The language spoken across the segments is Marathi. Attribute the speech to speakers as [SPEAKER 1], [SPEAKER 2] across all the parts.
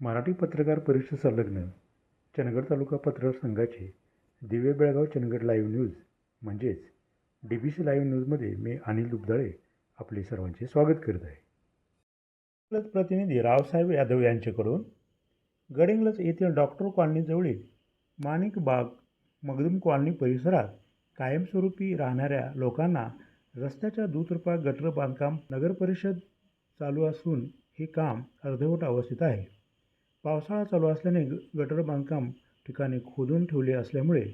[SPEAKER 1] मराठी पत्रकार परिषद संलग्न चंदगड तालुका पत्रकार संघाचे दिव्य बेळगाव चंदगड लाईव्ह न्यूज म्हणजेच डी बी सी लाईव्ह न्यूजमध्ये मी अनिल दुबदळे आपले सर्वांचे स्वागत करीत आहे. गडहिंग्लज प्रतिनिधी रावसाहेब यादव यांच्याकडून गडिंग्लज येथील डॉक्टर कॉलनीजवळील माणिक बाग मगदूम कॉलनी परिसरात कायमस्वरूपी राहणाऱ्या लोकांना रस्त्याच्या दुतर्फा गटर बांधकाम नगरपरिषद चालू असून हे काम अर्धवट अवस्थेत आहे. पावसाळा चालू असल्याने ग गटर बांधकाम ठिकाणी खोदून ठेवले असल्यामुळे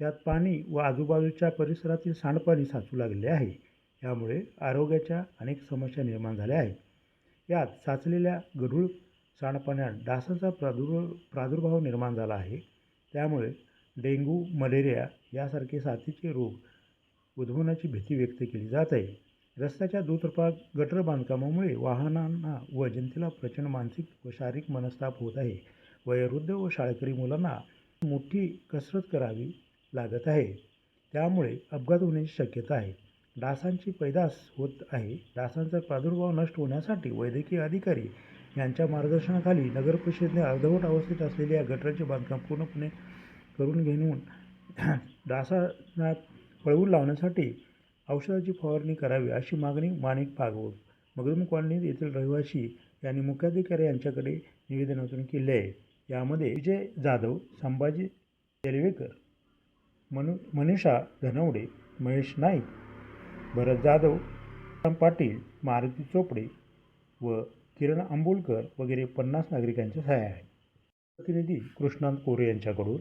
[SPEAKER 1] त्यात पाणी व आजूबाजूच्या परिसरातील सांडपाणी साचू लागले आहे. यामुळे आरोग्याच्या अनेक समस्या निर्माण झाल्या आहेत. यात साचलेल्या गढूळ सांडपाण्यात डासाचा प्रादुर् प्रादुर्भाव निर्माण झाला आहे. त्यामुळे डेंग्यू मलेरिया यासारखे साथीचे रोग उद्भवण्याची भीती व्यक्त केली जात आहे. रस्त्याच्या दुतर्फा गटर बांधकामामुळे वाहनांना व जनतेला प्रचंड मानसिक व शारीरिक मनस्ताप होत आहे. वयोवृद्ध व शाळकरी मुलांना मोठी कसरत करावी लागत आहे. त्यामुळे अपघात होण्याची शक्यता आहे. डासांची पैदास होत आहे. डासांचा प्रादुर्भाव नष्ट होण्यासाठी वैद्यकीय अधिकारी यांच्या मार्गदर्शनाखाली नगरपरिषदेने अर्धवट अवस्थेत असलेल्या या गटराचे बांधकाम पूर्णपणे करून घेऊन डासांना पळवून लावण्यासाठी औषधाची फवारणी करावी अशी मागणी माणिक भागवत मगदूम कॉलनी येथील रहिवासी यांनी मुख्याधिकारी यांच्याकडे निवेदनातून केले आहे. यामध्ये विजय जाधव संभाजी तेलवेकर मनु मनीषा धनवडे महेश नाईक भरत जाधव पाटील मारुती चोपडे व किरण आंबोलकर वगैरे पन्नास नागरिकांच्या सहाय्या आहेत. प्रतिनिधी कृष्णांत कोरे यांच्याकडून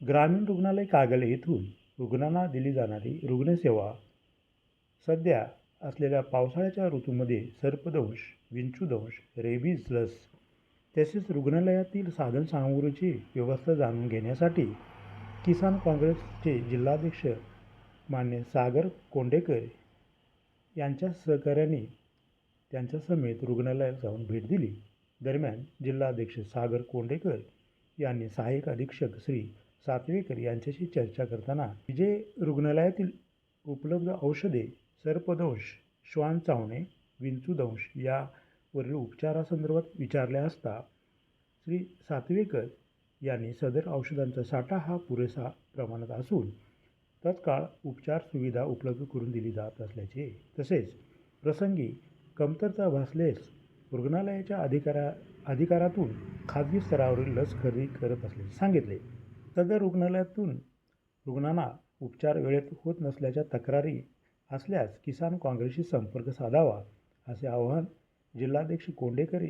[SPEAKER 1] ग्रामीण रुग्णालय कागल येथून रुग्णांना दिली जाणारी रुग्णसेवा सध्या असलेल्या पावसाळ्याच्या ऋतूमध्ये सर्पदंश विंचूदंश रेबीज लस तसेच रुग्णालयातील साधनसामुग्रीची व्यवस्था जाणून घेण्यासाठी किसान काँग्रेसचे जिल्हाध्यक्ष मान्य सागर कोंडेकर यांच्या सहकार्याने त्यांच्या समेत रुग्णालयात जाऊन भेट दिली. दरम्यान जिल्हाध्यक्ष सागर कोंडेकर यांनी सहाय्यक अधीक्षक श्री सातवेकर यांच्याशी चर्चा करताना विजय रुग्णालयातील उपलब्ध औषधे सर्पदोष श्वान चावणे विंचूदंश यावरील उपचारासंदर्भात विचारले असता श्री सातवेकर यांनी सदर औषधांचा साठा हा पुरेसा प्रमाणात असून तत्काळ उपचार सुविधा उपलब्ध करून दिली जात असल्याचे. तसेच प्रसंगी कमतरता भासलेस रुग्णालयाच्या अधिकारा अधिकारातून खाजगी स्तरावरील लस खरेदी करत असल्याचे सांगितले. सदर रुग्णालयातून रुग्णांना उपचार वेळेत होत नसल्याच्या तक्रारी असल्यास किसान काँग्रेसशी संपर्क साधावा असे आवाहन जिल्हाध्यक्ष कोंडेकर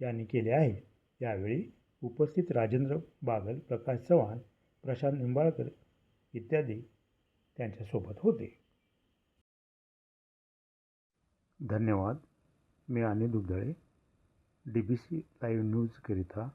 [SPEAKER 1] यांनी केले आहे. यावेळी उपस्थित राजेंद्र बागल प्रकाश चव्हाण प्रशांत निंबाळकर इत्यादी त्यांच्यासोबत होते. धन्यवाद. मी Anil Dugdhale D B C live न्यूजकरिता